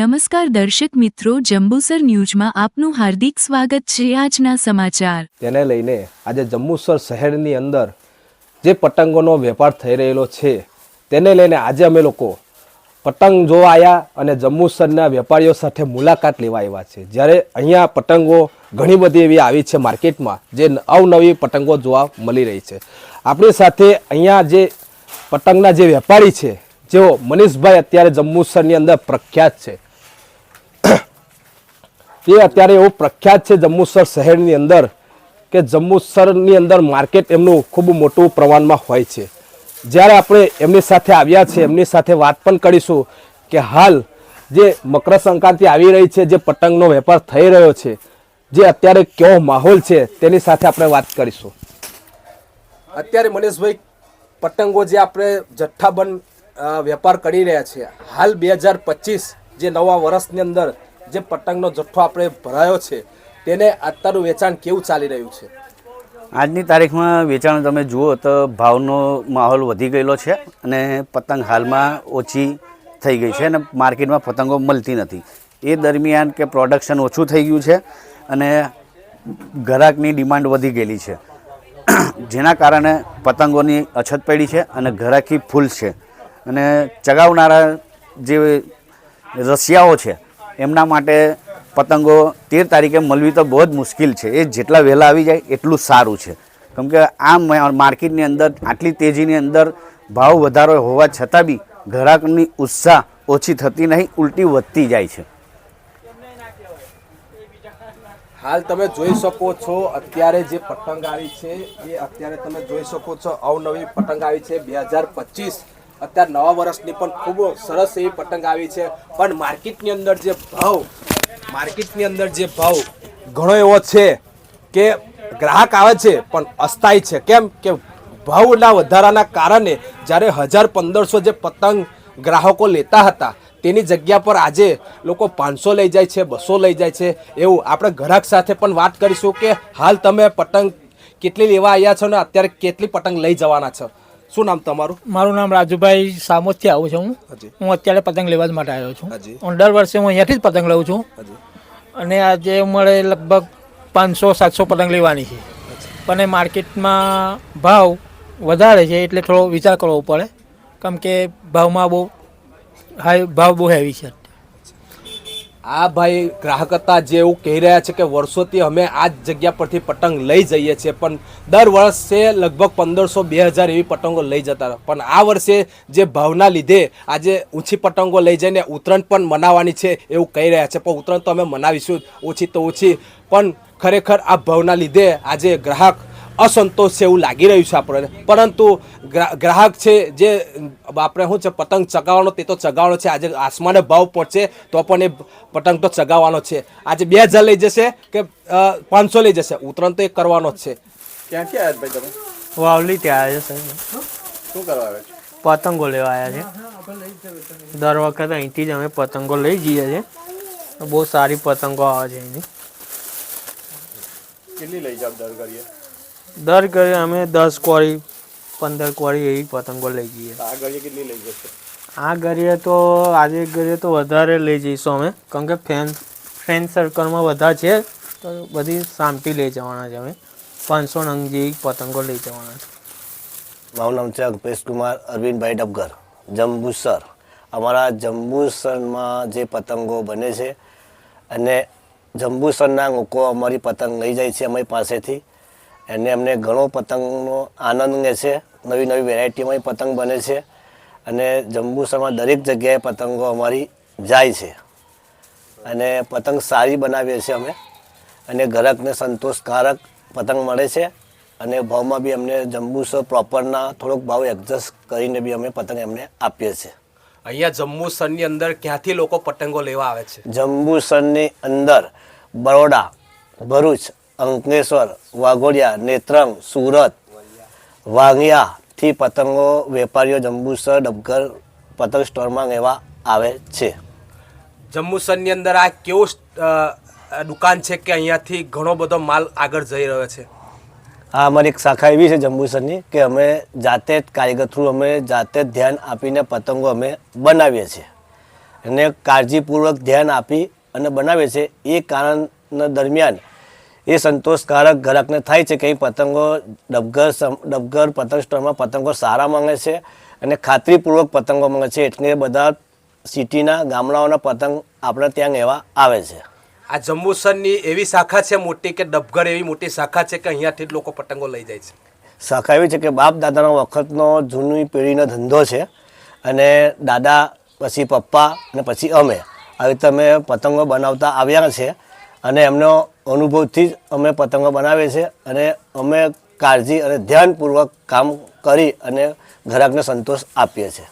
નમસ્કાર દર્શક મિત્રો, જંબુસર ન્યૂઝમાં આપનું હાર્દિક સ્વાગત છે આજના સમાચાર. તેને લઈને આજે જંબુસર શહેરની અંદર જે પતંગોનો વેપાર થઈ રહેલો છે, તેને લઈને આજે અમે લોકો પતંગ જોવા આવ્યા અને જંબુસરના વેપારીઓ સાથે મુલાકાત લેવા આવ્યા છે. જ્યારે અહીંયા પતંગો ઘણી બધી એવી આવી છે માર્કેટમાં, જે અવનવી પતંગો જોવા મળી રહી છે. આપણી સાથે અહીંયા જે પતંગના જે વેપારી છે, જેઓ મનીષભાઈ અત્યારે જંબુસરની અંદર પ્રખ્યાત છે. તે અત્યારે એવું પ્રખ્યાત છે જંબુસર શહેરની અંદર કે જંબુસરની અંદર માર્કેટ એમનું ખૂબ મોટું પ્રમાણમાં હોય છે. જ્યારે આપણે એમની સાથે આવ્યા છે એમની સાથે વાત પણ કરીશું કે હાલ જે મકર સંક્રાંતિ આવી રહી છે, જે પતંગનો વેપાર થઈ રહ્યો છે, જે અત્યારે કેવો માહોલ છે તેની સાથે આપણે વાત કરીશું. અત્યારે મનીષભાઈ, પતંગો જે આપણે જથ્થાબંધ વેપાર કરી રહ્યા છે હાલ બે હજાર પચીસ જે નવા વર્ષની અંદર જે પતંગનો જથ્થો આપણે ભરાયો છે, તેને અત્યારનું વેચાણ કેવું ચાલી રહ્યું છે? આજની તારીખમાં વેચાણ તમે જુઓ તો ભાવનો માહોલ વધી ગયેલો છે અને પતંગ હાલમાં ઓછી થઈ ગઈ છે અને માર્કેટમાં પતંગો મળતી નથી. એ દરમિયાન કે પ્રોડક્શન ઓછું થઈ ગયું છે અને ગ્રાહકની ડિમાન્ડ વધી ગયેલી છે. જેના કારણે પતંગોની અછત પડી છે અને ઘરાકી ફૂલ છે. અને ચગાવનારા જે રસિયાઓ છે એમના માટે પતંગો તેર તારીખે મળવી તો બહુ જ મુશ્કેલ છે. એ જેટલા વહેલા આવી જાય એટલું સારું છે. કેમ કે આ માર્કેટની અંદર આટલી તેજીની અંદર ભાવ વધારો હોવા છતાં બી ગ્રાહકની ઉત્સાહ ઓછી થતી નહીં, ઉલટી વધતી જાય છે. હાલ તમે જોઈ શકો છો અત્યારે જે પતંગ આવી છે, એ અત્યારે તમે જોઈ શકો છો અવનવી પતંગ આવી છે બે હજાર પચીસ અત્યારે નવા વર્ષની પણ ખૂબ સરસ એવી પતંગ આવી છે. પણ માર્કેટની અંદર જે ભાવ, માર્કેટની અંદર જે ભાવ ઘણો એવો છે કે ગ્રાહક આવે છે, પણ અસ્થાયી છે. કેમ કે ભાવના વધારાના કારણે જ્યારે હજાર પંદરસો જે પતંગ ગ્રાહકો લેતા હતા, તેની જગ્યા પર આજે લોકો પાંચસો લઈ જાય છે, બસો લઈ જાય છે. એવું આપણે ગ્રાહક સાથે પણ વાત કરીશું કે હાલ તમે પતંગ કેટલી લેવા આવ્યા છો ને, અત્યારે કેટલી પતંગ લઈ જવાના છો? શું નામ તમારું? મારું નામ રાજુભાઈ સામોદથી આવું છું હું. હું અત્યારે પતંગ લેવા જ માટે આવ્યો છું. હું દર વર્ષે હું અહીંયાથી જ પતંગ લઉં છું. અને આજે મળે લગભગ પાંચસો સાતસો પતંગ લેવાની છે. પણ એ માર્કેટમાં ભાવ વધારે છે એટલે થોડો વિચાર કરવો પડે. કેમ કે ભાવમાં બહુ હાઈ ભાવ બહુ હેવી છે. આ ભાઈ ગ્રાહક હતા જે એવું કહી રહ્યા છે કે વર્ષોથી અમે આ જ જગ્યા પરથી પતંગ લઈ જઈએ છીએ, પણ દર વર્ષે લગભગ પંદરસો બે હજાર એવી પતંગો લઈ જતા પણ આ વર્ષે જે ભાવના લીધે આજે ઊંચી પતંગો લઈ જઈને ઉત્તરાયણ પણ મનાવવાની છે એવું કહી રહ્યા છે. પણ ઉત્તરાયણ તો અમે મનાવીશું ઓછી તો ઓછી. પણ ખરેખર આ ભાવના લીધે આજે ગ્રાહક અસંતોષ છે એવું લાગી રહ્યું છે આપણને. પરંતુ ગ્રાહક છે જે આપણે શું છે પતંગ ચગાવવાનો તે તો ચગાવવાનો છે. આજે આસમાને ભાવ પહોંચે તો પણ એ પતંગ તો ચગાવવાનો છે. આજે બે હજાર લઈ જશે કે પાંચસો લઈ જશે. ઉતરણ તો એ કરવાનો જ છે. ક્યાંથી આવ્યા ભાઈ તમે? વાવલી ત્યાં આવ્યા છે સાહેબ. શું કરવા આવ્યા છે? પતંગો લેવા આવ્યા છે. દર વખત અહીંથી જ અમે પતંગો લઈ જઈએ છીએ. બહુ સારી પતંગો આવે છે અહીંની. કેટલી લઈ જાવ દર કરીએ દર ઘરે અમે દસ કોરી પંદર કોરી એવી પતંગો લઈ જઈએ. આ ઘડીએ કેટલી લઈ જશે? આ ઘડીએ તો આજે ઘડીએ તો વધારે લઈ જઈશું અમે. કારણ કે ફ્રેન્ડ ફ્રેન્ડ સર્કલમાં બધા છે તો બધી સામટી લઈ જવાના છે અમે. પાંચસો નંગ જેવી પતંગો લઈ જવાના છે. મારું નામ છે અલ્પેશ કુમાર અરવિંદભાઈ ડબગર જંબુસર. અમારા જંબુસરમાં જે પતંગો બને છે અને જંબુસરના લોકો અમારી પતંગ લઈ જાય છે અમારી પાસેથી. એને અમને ઘણો પતંગનો આનંદ લે છે. નવી નવી વેરાયટીમાં પતંગ બને છે અને જંબુસરમાં દરેક જગ્યાએ પતંગો અમારી જાય છે. અને પતંગ સારી બનાવીએ છીએ અમે અને ગ્રાહકને સંતોષકારક પતંગ મળે છે અને ભાવમાં બી અમને જંબુસર પ્રોપરના થોડોક ભાવ એડજસ્ટ કરીને બી અમે પતંગ એમને આપીએ છીએ. અહીંયા જંબુસરની અંદર ક્યાંથી લોકો પતંગો લેવા આવે છે? જંબુસરની અંદર બરોડા ભરૂચ અંકલેશ્વર વાઘોડિયા નેત્રંગ સુરત વાઘિયાથી પતંગો વેપારીઓ જંબુસર ડબગર પતંગ સ્ટોરમાં લેવા આવે છે. જંબુસરની અંદર આ કેવો દુકાન છે કે અહીંયાથી ઘણો બધો માલ આગળ જઈ રહ્યો છે? આ અમારી એક શાખા એવી છે જંબુસરની કે અમે જાતે જ કારીગર થ્રુ અમે જાતે જ ધ્યાન આપીને પતંગો અમે બનાવીએ છીએ. અને કાળજીપૂર્વક ધ્યાન આપી અને બનાવીએ છીએ. એ કારણ દરમિયાન એ સંતોષકારક ગ્રાહકને થાય છે કે અહીં પતંગો ડબગર ડબઘર ડબગર પતંગ સ્ટોરમાં પતંગો સારા માંગે છે અને ખાતરીપૂર્વક પતંગો માંગે છે. એટલે બધા સિટીના ગામડાઓના પતંગ આપણે ત્યાં લેવા આવે છે. આ જંબુસરની એવી શાખા છે મોટી કે ડબગર એવી મોટી શાખા છે કે અહીંયાથી જ લોકો પતંગો લઈ જાય છે? શાખા એવી છે કે બાપ દાદાનો વખતનો જૂની પેઢીનો ધંધો છે અને દાદા પછી પપ્પા અને પછી અમે. આવી રીતે અમે પતંગો બનાવતા આવ્યા છે અને એમનો અનુભવથી જ અમે પતંગો બનાવીએ છીએ અને અમે કાળજી અને ધ્યાનપૂર્વક કામ કરી અને ગ્રાહકને સંતોષ આપીએ છીએ.